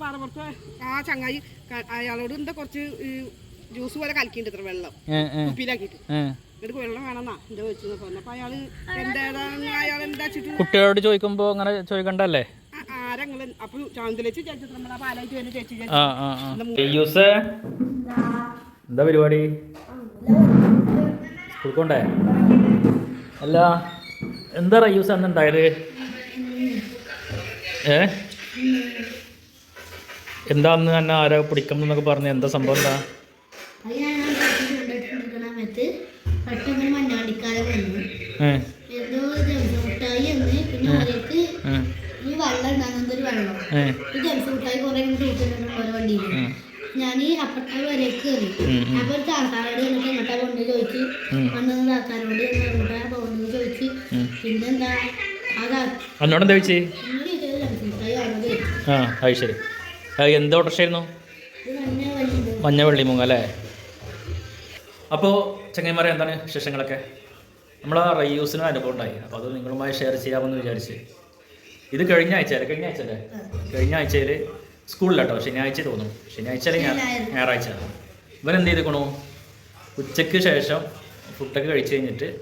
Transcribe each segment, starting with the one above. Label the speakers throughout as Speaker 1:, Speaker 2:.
Speaker 1: പാറപ്പുറത്ത് ആ ചങ്ങായി അയാളോട് എന്താ കുറച്ച് ജ്യൂസ് പോലെ കലക്കിണ്ട് ഇത്ര വെള്ളം.
Speaker 2: കുപ്പിയിലാക്കിട്ട്
Speaker 1: എന്നിട്ട് വെള്ളം വേണമെന്നാ എന്താ വെച്ചു അപ്പൊ അയാൾ എന്താ അയാൾ എന്താ
Speaker 2: കുട്ടികളോട് ചോദിക്കുമ്പോ അങ്ങനെ ചോദിക്കണ്ടല്ലേ? എന്താ പരിപാടി? സ്കൂൾക്കൊണ്ടേ? അല്ല എന്താ റയൂസ് അന്ന് ഉണ്ടായത്? ഏ? എന്താ അന്ന് തന്നെ ആരാ പിടിക്കണം എന്നൊക്കെ പറഞ്ഞ് എന്താ സംഭവം എന്താ?
Speaker 3: ഞാൻ ഈ വെള്ളം വരെ കയറി. അപ്പൊ ഒരു താത്താരോട് എനിക്ക് എങ്ങോട്ടാ പോകേണ്ടത് ചോദിച്ചു
Speaker 2: ഉം.
Speaker 3: താത്താരോട് എങ്ങോട്ടാ പോകേണ്ടത് ചോദിച്ചു പിന്നെന്താ? അതാ
Speaker 2: എന്നോട് എന്താ ചോദിച്ചേ ആ അത് ശരി. എന്ത് ഓട്ടർഷായിരുന്നു മഞ്ഞവെള്ളി മുങ്ങ അല്ലേ? അപ്പോൾ ചങ്ങന്മാരെ എന്താണ് വിശേഷങ്ങളൊക്കെ? നമ്മൾ ആ റയ്യൂസിന് അനുഭവം ഉണ്ടായി. അപ്പോൾ അത് നിങ്ങളുമായി ഷെയർ ചെയ്യാമെന്ന് വിചാരിച്ച്. ഇത് കഴിഞ്ഞ ആഴ്ച അല്ലേ കഴിഞ്ഞ ആഴ്ച അല്ലേ കഴിഞ്ഞ ആഴ്ചയിൽ സ്കൂളിലാട്ടോ. ശനിയാഴ്ച തോന്നും ശനിയാഴ്ച അല്ലെങ്കിൽ ഞാ- ഞായറാഴ്ച. ഇവൻ എന്ത് ചെയ്തേക്കണു? ഉച്ചയ്ക്ക് ശേഷം ഫുഡൊക്കെ കഴിച്ച് കഴിഞ്ഞിട്ട്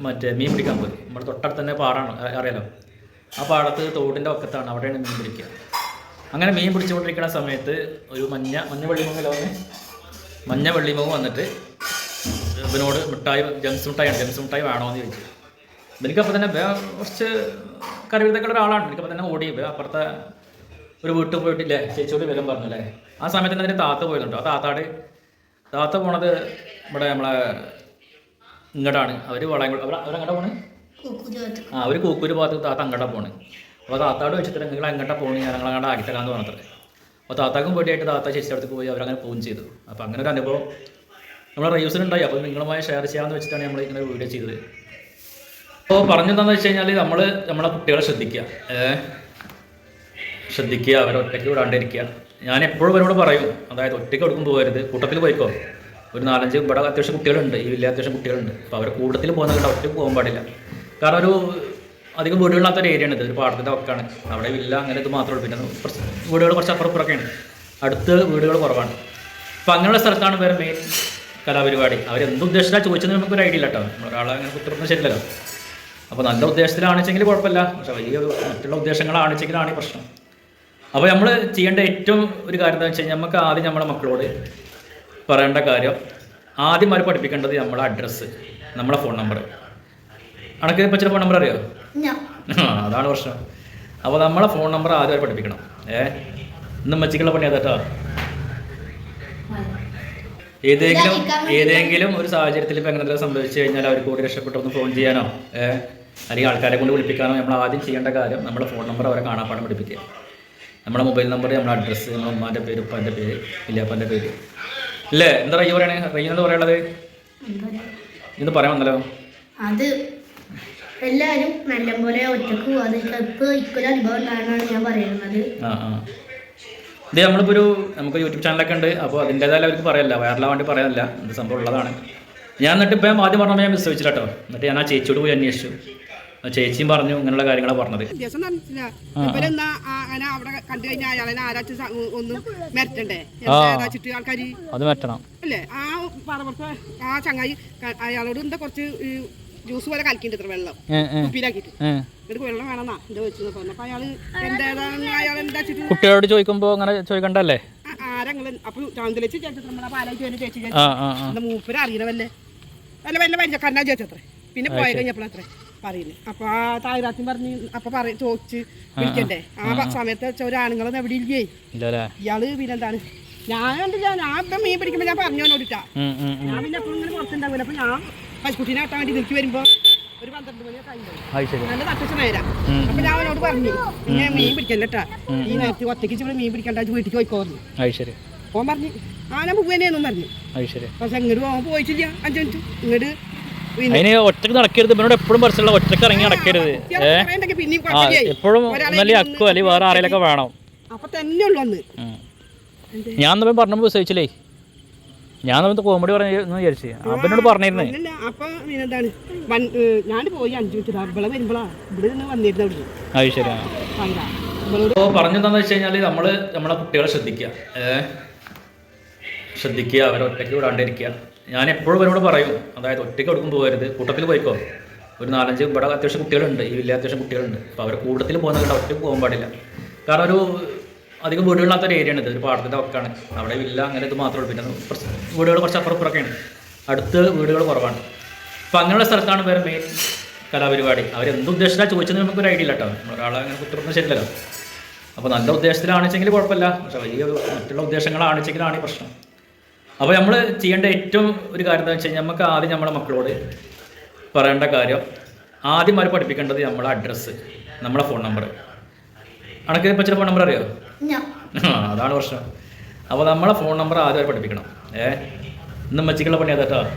Speaker 2: മറ്റേ മീൻ പിടിക്കാൻ പോയി. നമ്മുടെ തൊട്ടടുത്ത് തന്നെ പാടാണ്. അറിയാലോ? ആ പാടത്ത് തോടിന്റെ ഒക്കത്താണ് അവിടെയാണ് മീൻ പിടിക്കുക. അങ്ങനെ മീൻ പിടിച്ചുകൊണ്ടിരിക്കുന്ന സമയത്ത് ഒരു മഞ്ഞ മഞ്ഞ വെള്ളിമുങ്ങലോ മഞ്ഞ വെള്ളിമുഖം വന്നിട്ട് ഇവനോട് മിഠായി ജംസ് മിഠായി ജംസ് മിഠായി വേണോ എന്ന് ചോദിച്ചു. എനിക്കപ്പോൾ തന്നെ കുറച്ച് കറിവിരുദ്ധക്കുള്ള ഒരാളാണ് എനിക്കപ്പോൾ തന്നെ ഓടി അപ്പുറത്തെ ഒരു വീട്ടിൽ പോയിട്ടില്ലേ ചേച്ചിയോട് വിലം പറഞ്ഞു അല്ലേ? ആ സമയത്ത് തന്നെ താത്ത പോയതുണ്ടോ. ആ താത്താട് താത്ത പോണത് ഇവിടെ നമ്മളെ ഇങ്ങോട്ടാണ് അവർ വളയം അവർ അവരങ്ങോട്ടാ പോണേ? ആ അവർ കൂക്കൂര് ഭാഗത്ത് താത്ത അങ്ങോട്ടാണ് പോണ്. അപ്പോൾ താത്താട് വെച്ചിട്ട് നിങ്ങൾ എങ്ങോട്ടാ പോകുന്നത് ഞാൻ അങ്ങോട്ട് ആക്കിത്തരാന്ന് പറഞ്ഞത്രേ അപ്പോൾ താത്താക്കും പോയിട്ട് താത്ത ചേച്ചി അടുത്ത് പോയി അവരങ്ങനെ പോകും ചെയ്തു. അപ്പോൾ അങ്ങനെ ഒരു അനുഭവം നമ്മൾ റയൂസിനുണ്ടായി അപ്പോൾ നിങ്ങളുമായി ഷെയർ ചെയ്യാമെന്ന് വെച്ചിട്ടാണ് നമ്മൾ ഇങ്ങനെ വീഡിയോ ചെയ്തത്. അപ്പോൾ പറഞ്ഞതെന്ന് വെച്ച് കഴിഞ്ഞാൽ നമ്മൾ നമ്മളെ കുട്ടികളെ ശ്രദ്ധിക്കുക. ശ്രദ്ധിക്കുക. അവരെ ഒറ്റയ്ക്ക് വിടാണ്ടിരിക്കുക. ഞാൻ എപ്പോഴും അവരോട് പറയും. അതായത് ഒറ്റയ്ക്ക് എടുക്കും പോകരുത്. കൂട്ടത്തിൽ പോയിക്കോ. ഒരു നാലഞ്ച് ഇവിടെ അത്യാവശ്യം കുട്ടികളുണ്ട്. ഈ വലിയ അത്യാവശ്യം കുട്ടികളുണ്ട്. അപ്പോൾ അവർ കൂട്ടത്തിൽ പോകുന്ന കണ്ട ഒറ്റയ്ക്ക് പോകാൻ പാടില്ല. കാരണം ഒരു അധികം വീടുകളില്ലാത്ത ഒരു ഏരിയ ആണ് ഇത്. ഒരു പാടത്തിന്റെ വക്കാണ് അവിടെ വില്ല അങ്ങനെ ഇത് മാത്രമേ ഉള്ളൂ. പിന്നെ വീടുകൾ കുറച്ച് അപ്പുറപ്പുറക്കെയാണ്. അടുത്ത് വീടുകൾ കുറവാണ്. അപ്പം അങ്ങനെയുള്ള സ്ഥലത്താണ് വേറെ മെയിൻ കലാപരിപാടി. അവരെന്ത് ഉദ്ദേശിച്ചാണ് ചോദിച്ചത് നമുക്കൊരു ഐഡിയ ഇല്ല കേട്ടോ ഒരാളെ അങ്ങനെ കുത്തിരുന്ന ശരിയല്ലോ അപ്പോൾ നല്ല ഉദ്ദേശത്തിലാണെച്ചെങ്കിൽ കുഴപ്പമില്ല. പക്ഷെ വലിയ മറ്റുള്ള ഉദ്ദേശങ്ങളാണെച്ചെങ്കിലാണ് ഈ പ്രശ്നം. അപ്പോൾ നമ്മൾ ചെയ്യേണ്ട ഏറ്റവും ഒരു കാര്യം എന്താ വെച്ച് കഴിഞ്ഞാൽ നമുക്ക് ആദ്യം നമ്മുടെ മക്കളോട് പറയേണ്ട കാര്യം ആദ്യം അവർ പഠിപ്പിക്കേണ്ടത് നമ്മുടെ അഡ്രസ്സ് നമ്മുടെ ഫോൺ നമ്പർ അണക്ക് ഇപ്പം ചില ഫോൺ നമ്പർ അറിയോ?
Speaker 3: ഞാൻ
Speaker 2: ആ, അതാണ് പ്രശ്നം. അപ്പോൾ നമ്മളെ ഫോൺ നമ്പർ ആദ്യമായി പഠിപ്പിക്കണം. ഏ? ഇന്നും മച്ചിക്കുള്ള പണി അതാട്ടോ ഏതെങ്കിലും ഏതെങ്കിലും ഒരു സാഹചര്യത്തിൽ ഇപ്പം എങ്ങനെ സംഭവിച്ചു കഴിഞ്ഞാൽ അവർക്ക് കൂടി രക്ഷപ്പെട്ടൊന്ന് ഫോൺ ചെയ്യാനോ? ഏ? അല്ലെങ്കിൽ ആൾക്കാരെ കൊണ്ട് വിളിപ്പിക്കാനോ? നമ്മൾ ആദ്യം ചെയ്യേണ്ട കാര്യം നമ്മുടെ ഫോൺ നമ്പർ അവരെ കാണാപ്പാടം പഠിപ്പിക്കുക. നമ്മുടെ മൊബൈൽ നമ്പർ നമ്മുടെ അഡ്രസ്സ് നമ്മുടെ ഉമ്മാന്റെ പേര് ഉപ്പാന്റെ പേര് ഇല്ലാപ്പാന്റെ പേര്. അല്ലേ എന്താ റയ്യ പറയണേ? റയ്യ എന്താ പറയുള്ളത് ഇന്ന് പറയാൻ വന്നല്ലോ.
Speaker 3: അത് എല്ലാവരും നല്ലപോലെ ഒറ്റയ്ക്ക് പോകാതിരിക്കുക ഇപ്പൊ ഇക്കൊരു അനുഭവം ഞാൻ പറയുന്നത്.
Speaker 2: ആ ആ. ഇത് നമ്മളിപ്പോൾ ഒരു നമുക്ക് യൂട്യൂബ് ചാനലൊക്കെ ഉണ്ട്. അപ്പോൾ അതിന്റേതായാലും അവർക്ക് പറയല്ല. വയറിലാ വേണ്ടി പറയാനല്ല എന്ത് സംഭവം ഉള്ളതാണ്. ഞാൻ എന്നിട്ട് ഇപ്പം ആദ്യം പറഞ്ഞപ്പോൾ ഞാൻ വിശ്വസിച്ചില്ല കേട്ടോ എന്നിട്ട് ഞാൻ ആ ചേച്ചിയോട് പോയി അന്വേഷിച്ചു. ആ ചേച്ചിയും പറഞ്ഞു ഇങ്ങനെയുള്ള കാര്യങ്ങളാണ് പറഞ്ഞത്. അത് മെറ്റണം
Speaker 1: അല്ലേ? ആ പാറപ്പുറത്ത് ആ ചങ്ങായി അയാളോട് എന്താ കുറച്ച് ഈ ജ്യൂസ് പോലെ കലക്കിണ്ട് ഇത്ര വെള്ളം.
Speaker 2: കുപ്പിയിലാക്കിട്ട്
Speaker 1: എന്നിട്ട് വെള്ളം വേണമെന്നാ എന്താ വെച്ചു പറഞ്ഞപ്പോ അയാൾ എന്താ അയാൾ എന്താ
Speaker 2: കുട്ടികളോട് ചോദിക്കുമ്പോ അങ്ങനെ ചോദിക്കണ്ടല്ലേ?
Speaker 1: ആരെങ്കിലും അപ്പൊ ചാന്തലിച്ച് ചേച്ചി നമ്മളെ പാലായിട്ട് വരുന്ന ചേച്ചി എന്താ മൂപ്പര് അറിയണവല്ലേ വല്ല വല്ല പരിചയക്കാരനാ ചോദിച്ചത്രേ പിന്നെ പോയ കഴിഞ്ഞപ്പോഴത്രേ പറയുന്നത് അപ്പൊ ആ തായ്രാത്തിൻ പറഞ്ഞ് അപ്പൊ പറ ചോദിച്ച് വിളിക്കണ്ടേ? ആ സമയത്ത് വെച്ച ഒരു ആണുങ്ങളൊന്നും എവിടെ ഇല്ലേ? ഇയാൾ പിന്നെന്താണ്? ഞാൻ കണ്ടില്ല ഞാൻ മീൻ പിടിക്കുമ്പോ ഞാൻ പറഞ്ഞു നോടിട്ടാ
Speaker 2: ഉം, ഉം, ഉം.
Speaker 1: ഞാൻ പിന്നെ എപ്പോഴും ഇങ്ങനെ പുറത്തുണ്ടാവില്ല അപ്പൊ ഞാൻ പശുക്കുട്ടീനെ കെട്ടാൻ വേണ്ടി നിൽക്കി വരുമ്പോ ഒരു പന്ത്രണ്ട് മണിയൊക്കെ നല്ല തട്ടിച്ച നേരം. അപ്പൊ ഞാൻ അവനോട് പറഞ്ഞു പിന്നെ മീൻ പിടിക്കല്ലട്ടാ ഈ നേരത്തെ ഒറ്റയ്ക്ക് ഇവിടെ മീൻ പിടിക്കണ്ട വീട്ടിൽ പോയിക്കോ പറഞ്ഞു.
Speaker 2: അത് ശരി.
Speaker 1: ഓൻ പറഞ്ഞു ആന ഞാൻ പോവുകയെന്നും പറഞ്ഞു പക്ഷെ ഇങ്ങോട്ട് പോകാൻ പോയിട്ടില്ല. അഞ്ചു മിനിറ്റ്. ഇങ്ങോട്ട്
Speaker 2: അതിന് ഒറ്റയ്ക്ക് നടക്കരുത്. ഇവനോട് എപ്പോഴും പറിച്ചുള്ള ഒറ്റയ്ക്ക് ഇറങ്ങി നടക്കരുത്. എപ്പോഴും ഒന്നല്ലേ അക്കോ അല്ലെങ്കിൽ വേറെ ആരെയൊക്കെ വേണം. ഞാൻ പറഞ്ഞപ്പോ വിശ്വസിച്ചില്ലേ? ഞാൻ അവന് കോമഡി പറഞ്ഞു വിചാരിച്ചു അവനോട് പറഞ്ഞിരുന്നേ.
Speaker 1: അപ്പൊ വൻ- ഞാൻ പോയി അഞ്ചു മിനിറ്റ്. ഇവിടെ വരുമ്പോഴാ ഇവിടെ നിന്ന് വന്നിരുന്നു അവിടെ
Speaker 2: അത് ശരി ആ.
Speaker 1: ഭയങ്കര
Speaker 2: അപ്പോൾ പറഞ്ഞതെന്ന് വെച്ച് കഴിഞ്ഞാൽ നമ്മൾ നമ്മളെ കുട്ടികളെ ശ്രദ്ധിക്കുക? ശ്രദ്ധിക്കുക അവരെ ഒറ്റയ്ക്ക് വിടാണ്ടിരിക്കുക. ഞാൻ എപ്പോഴും അവരോട് പറയും അതായത് ഒറ്റയ്ക്ക് എടുക്കും പോകരുത്. കൂട്ടത്തിൽ പോയിക്കോ. ഒരു നാലഞ്ച് ഇവിടെ അത്യാവശ്യം കുട്ടികളുണ്ട് ഈ വലിയ അത്യാവശ്യം കുട്ടികളുണ്ട്. അപ്പോൾ അവരെ കൂട്ടത്തിൽ പോകുന്ന ഒറ്റയ്ക്ക് പോകാൻ പാടില്ല. കാരണം ഒരു അധികം വീടുകളില്ലാത്ത ഒരു ഏരിയ ആണ് ഇത്. ഒരു പാടത്തിന്റെ വക്കാണ് അവിടെ ഇല്ല അങ്ങനെ ഇത് മാത്രമേ ഉള്ളൂ. പിന്നെ വീടുകൾ കുറച്ച് അപ്പുറം ഇപ്പുറമൊക്കെയാണ് അടുത്ത് വീടുകൾ കുറവാണ്. അപ്പോൾ അങ്ങനെയുള്ള സ്ഥലത്താണ് വേറെ മെയിൻ കലാപരിപാടി. അവരെന്ത് ഉദ്ദേശത്തിലാണ് ചോദിച്ചത് നമുക്കൊരു ഐഡിയ ഇല്ല കേട്ടോ നമ്മളൊരാളെ അങ്ങനെ കുത്തിറന്ന് ശരിയല്ലോ അപ്പോൾ നല്ല ഉദ്ദേശത്തിലാണെച്ചെങ്കിൽ കുഴപ്പമില്ല. പക്ഷെ വലിയ മറ്റുള്ള ഉദ്ദേശങ്ങളാണെച്ചെങ്കിലാണ് ഈ പ്രശ്നം. അപ്പോൾ നമ്മൾ ചെയ്യേണ്ട ഏറ്റവും ഒരു കാര്യം എന്താ വെച്ച് കഴിഞ്ഞാൽ നമുക്ക് ആദ്യം നമ്മുടെ മക്കളോട് പറയേണ്ട കാര്യം ആദ്യം അവർ പഠിപ്പിക്കേണ്ടത് നമ്മുടെ അഡ്രസ്സ് നമ്മുടെ ഫോൺ നമ്പർ അണക്ക് ഫോൺ നമ്പർ അറിയോ
Speaker 3: ഞാൻ
Speaker 2: ആ, അതാണ് പ്രശ്നം. അപ്പോൾ നമ്മളെ ഫോൺ നമ്പർ ആദ്യം അവർ പഠിപ്പിക്കണം. ഏ? ഇന്ന് മച്ചിക്കുള്ള പണി അതാ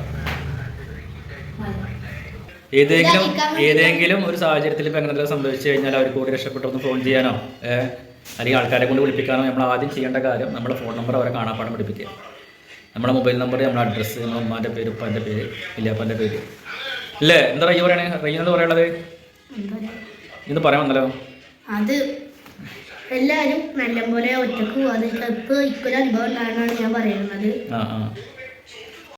Speaker 2: ഏതെങ്കിലും ഏതെങ്കിലും ഒരു സാഹചര്യത്തിൽ ഇപ്പം അങ്ങനെ സംഭവിച്ചു കഴിഞ്ഞാൽ അവർ കൂടി രക്ഷപ്പെട്ടൊന്ന് ഫോൺ ചെയ്യാനോ? ഏ? അല്ലെങ്കിൽ ആൾക്കാരെ കൊണ്ട് വിളിപ്പിക്കാനോ? നമ്മൾ ആദ്യം ചെയ്യേണ്ട കാര്യം നമ്മുടെ ഫോൺ നമ്പർ അവരെ കാണാപ്പാടം പഠിപ്പിക്കുക. നമ്മുടെ മൊബൈൽ നമ്പർ നമ്മുടെ അഡ്രസ്സ് നമ്മുടെ ഉമ്മാന്റെ പേര് ഉപ്പാന്റെ പേര് ഇല്ലാപ്പാന്റെ പേര്. ഇല്ലേ? എന്താ റയ്യ പറയണേ? റയ്യ എന്ന് പറയുള്ളത്
Speaker 3: എന്താ പറയാ?
Speaker 2: ഇന്ന് പറയാൻ വന്നല്ലോ.
Speaker 3: അത് എല്ലാവരും നല്ലപോലെ ഒറ്റയ്ക്ക് പോവാതിരിക്കുക ഇപ്പോൾ ഇക്കൊരു അനുഭവം ഉണ്ടാകണമെന്നാണ് ഞാൻ പറയുന്നത്.